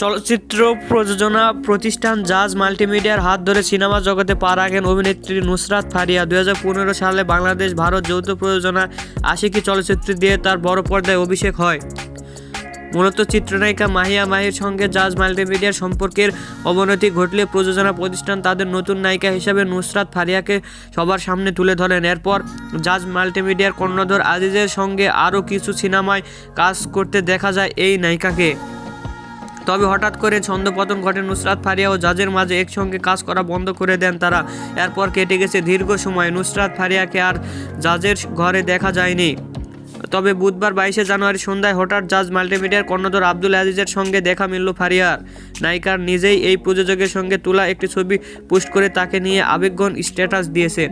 চলচ্চিত্র প্রযোজনা প্রতিষ্ঠান জাজ মাল্টিমিডিয়ার হাত ধরে সিনেমা জগতে পা রাখেন অভিনেত্রী নুসরাত ফারিয়া। দু হাজার পনেরো সালে বাংলাদেশ, ভারত যৌথ প্রযোজনা আশিকি চলচ্চিত্র দিয়ে তার বড় পর্দায় অভিষেক হয়। মূলত চিত্রনায়িকা মাহিয়া মাহির সঙ্গে জাজ মাল্টিমিডিয়ার সম্পর্কের অবনতি ঘটলে প্রযোজনা প্রতিষ্ঠান তাদের নতুন নায়িকা হিসেবে নুসরাত ফারিয়াকে সবার সামনে তুলে ধরেন। এরপর জাজ মাল্টিমিডিয়ার কর্ণধর আজিজের সঙ্গে আরও কিছু সিনেমায় কাজ করতে দেখা যায় এই নায়িকাকে। তবে হঠাৎ করে ছন্দপতন ঘটে। নুসরাত ফারিয়া ও জাজের মাঝে একসঙ্গে কাজ করা বন্ধ করে দেন তারা। এরপর কেটে গেছে দীর্ঘ সময়। নুসরাত ফারিয়াকে আর জাজের ঘরে দেখা যায়নি। তবে বুধবার বাইশে জানুয়ারি সন্ধ্যায় হঠাৎ জাজ মাল্টিমিডিয়ার কর্ণধর আব্দুল আজিজের সঙ্গে দেখা মিলল ফারিয়ার। নায়িকার নিজেই এই প্রযোজকের সঙ্গে তোলা একটি ছবি পোস্ট করে তাকে নিয়ে আবেগঘন স্ট্যাটাস দিয়েছেন